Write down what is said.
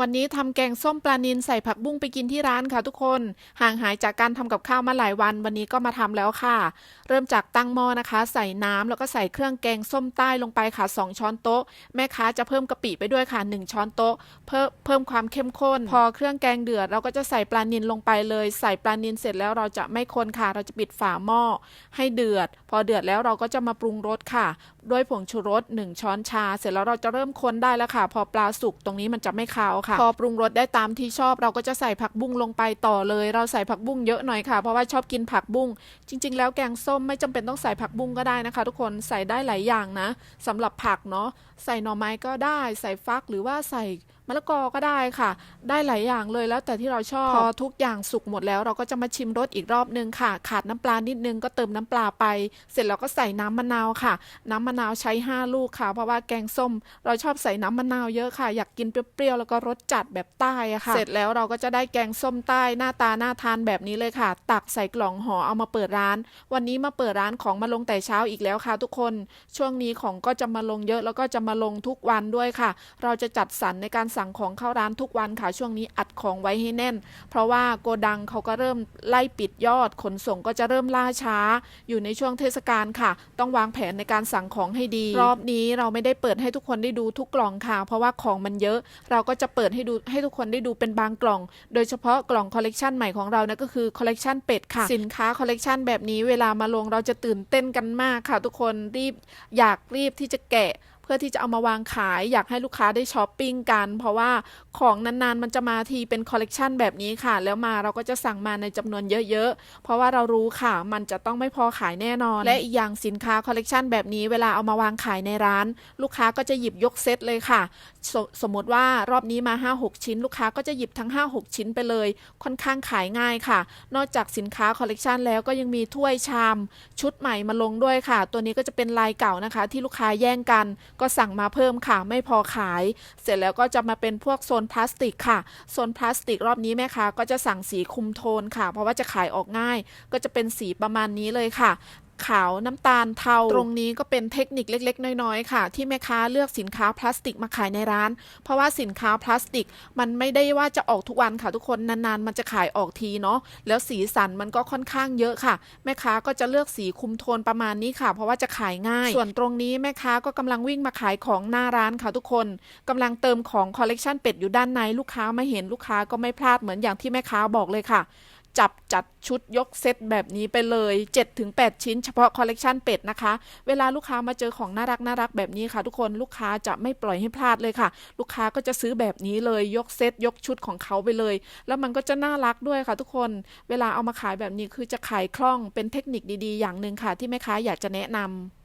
วันนี้ทำแกงส้มปลานิลใส่ผักบุ้งไปกินที่ร้านค่ะทุกคน ห่างหายจากการทำกับข้าวมาหลายวัน วันนี้ก็มาทำแล้วค่ะ เริ่มจากตั้งหม้อนะคะ ใส่น้ำแล้วก็ใส่เครื่องแกงส้มใต้ลงไปค่ะ 2 ช้อนโต๊ะ แม่ค้าจะเพิ่มกะปิไปด้วยค่ะ 1 ช้อนโต๊ะ เพิ่มเพิ่มความเข้มข้น พอเครื่องแกงเดือด เราก็จะใส่ปลานิลลงไปเลย ใส่ปลานิลเสร็จแล้วเราจะไม่คนค่ะ เราจะปิดฝาหม้อให้เดือด พอเดือดแล้วเราก็จะมาปรุงรสค่ะ ด้วยผงชูรส 1 ช้อนชา เสร็จแล้วเราจะเริ่มคนได้แล้วค่ะ พอปลาสุกตรงนี้มันจะไม่คาวค่ะพอปรุงรสได้ตามที่ชอบ เราก็จะใส่ผักบุ้งลงไปต่อเลย เราใส่ผักบุ้งเยอะหน่อยค่ะ เพราะว่าชอบกินผักบุ้งจริง ๆ แล้วแกงส้มไม่จำเป็นต้องใส่ผักบุ้งก็ได้นะคะ ทุกคนใส่ได้หลายอย่างนะสำหรับผักเนาะใส่หน่อไม้ก็ได้ ใส่ฟักหรือว่าใส่ มะละกอก็ได้ค่ะ ได้หลายอย่างเลยแล้วแต่ที่เราชอบ พอทุกอย่างสุกหมดแล้วเราก็จะมาชิมรสอีกรอบนึงค่ะ ขาดน้ำปลานิดนึงก็เติมน้ำปลาไป เสร็จแล้วก็ใส่น้ำมะนาวค่ะ น้ำมะนาวใช้ 5 ลูกค่ะ เพราะว่าแกงส้ม เราชอบใส่น้ำมะนาวเยอะค่ะ อยากกินเปรี้ยวๆแล้วก็รสจัดแบบใต้อะค่ะ เสร็จแล้วเราก็จะได้แกงส้มใต้หน้าตาน่าทานแบบนี้เลยค่ะ ตักใส่กล่องห่อเอามาเปิดร้าน วันนี้มาเปิดร้านของมาลงแต่เช้าอีกแล้วค่ะ ทุกคน ช่วงนี้ของก็จะมาลงเยอะแล้วก็จะมาลงทุกวันด้วยค่ะ เราจะจัดสรรในการสั่ั่งของเข้าร้านทุกวันค่ะช่วงนี้อัดของไว้ให้แน่น เพราะว่าโกดังเขาก็เริ่มไล่ปิดยอด ขนส่งก็จะเริ่มล่าช้า อยู่ในช่วงเทศกาลค่ะ ต้องวางแผนในการสั่งของให้ดี รอบนี้เราไม่ได้เปิดให้ทุกคนได้ดูทุกกล่องค่ะ เพราะว่าของมันเยอะ เราก็จะเปิดให้ดูให้ทุกคนได้ดูเป็นบางกล่อง โดยเฉพาะกล่องคอลเลกชันใหม่ของเรานะก็คือคอลเลกชันเป็ดค่ะ สินค้าคอลเลกชันแบบนี้เวลามาลงเราจะตื่นเต้นกันมากค่ะ ทุกคนรีบอยากรีบที่จะแกะเพื่อที่จะเอามาวางขาย อยากให้ลูกค้าได้ช้อปปิ้งกัน เพราะว่าของนานๆ มันจะมาทีเป็นคอลเลกชันแบบนี้ค่ะ แล้วมาเราก็จะสั่งมาในจำนวนเยอะๆ เพราะว่าเรารู้ค่ะ มันจะต้องไม่พอขายแน่นอน และอีกอย่างสินค้าคอลเลกชันแบบนี้เวลาเอามาวางขายในร้าน ลูกค้าก็จะหยิบยกเซตเลยค่ะสสมมติว่ารอบนี้มา 5-6 ชิ้น ลูกค้าก็จะหยิบทั้ง 5-6 ชิ้นไปเลย ค่อนข้างขายง่ายค่ะ นอกจากสินค้าคอลเลกชันแล้วก็ยังมีถ้วยชาม ชุดใหม่มาลงด้วยค่ะ ตัวนี้ก็จะเป็นลายเก่านะคะ ที่ลูกค้าแย่งกันก็สั่งมาเพิ่มค่ะ ไม่พอขาย เสร็จแล้วก็จะมาเป็นพวกโซนพลาสติกค่ะ โซนพลาสติกรอบนี้แม่ค้าก็จะสั่งสีคุมโทนค่ะ เพราะว่าจะขายออกง่าย ก็จะเป็นสีประมาณนี้เลยค่ะ ขาวน้ำตาลเทา ตรงนี้ก็เป็นเทคนิคเล็ก ๆ น้อยๆค่ะ ที่แม่ค้าเลือกสินค้าพลาสติกมาขายในร้าน เพราะว่าสินค้าพลาสติก มันไม่ได้ว่าจะออกทุกวันค่ะทุกคนนานๆ มันจะขายออกทีเนาะแล้วสีสันมันก็ค่อนข้างเยอะค่ะ แม่ค้าก็จะเลือกสีคุมโทนประมาณนี้ค่ะ เพราะว่าจะขายง่าย ส่วนตรงนี้แม่ค้าก็กำลังวิ่งมาขายของหน้าร้านค่ะทุกคนกำลังเติมของคอลเลกชันเป็ดอยู่ด้านในลูกค้ามาเห็นลูกค้าก็ไม่พลาดเหมือนอย่างที่แม่ค้าบอกเลยค่ะ จับจัดชุดยกเซตแบบนี้ไปเลย 7-8 ชิ้นเฉพาะคอลเลกชันเป็ดนะคะ เวลาลูกค้ามาเจอของน่ารักน่ารักแบบนี้ค่ะ ทุกคนลูกค้าจะไม่ปล่อยให้พลาดเลยค่ะ ลูกค้าก็จะซื้อแบบนี้เลยยกเซตยกชุดของเขาไปเลย แล้วมันก็จะน่ารักด้วยค่ะ ทุกคนเวลาเอามาขายแบบนี้คือจะขายคล่องเป็นเทคนิคดีๆ อย่างหนึ่งค่ะ ที่แม่ค้าอยากจะแนะนำ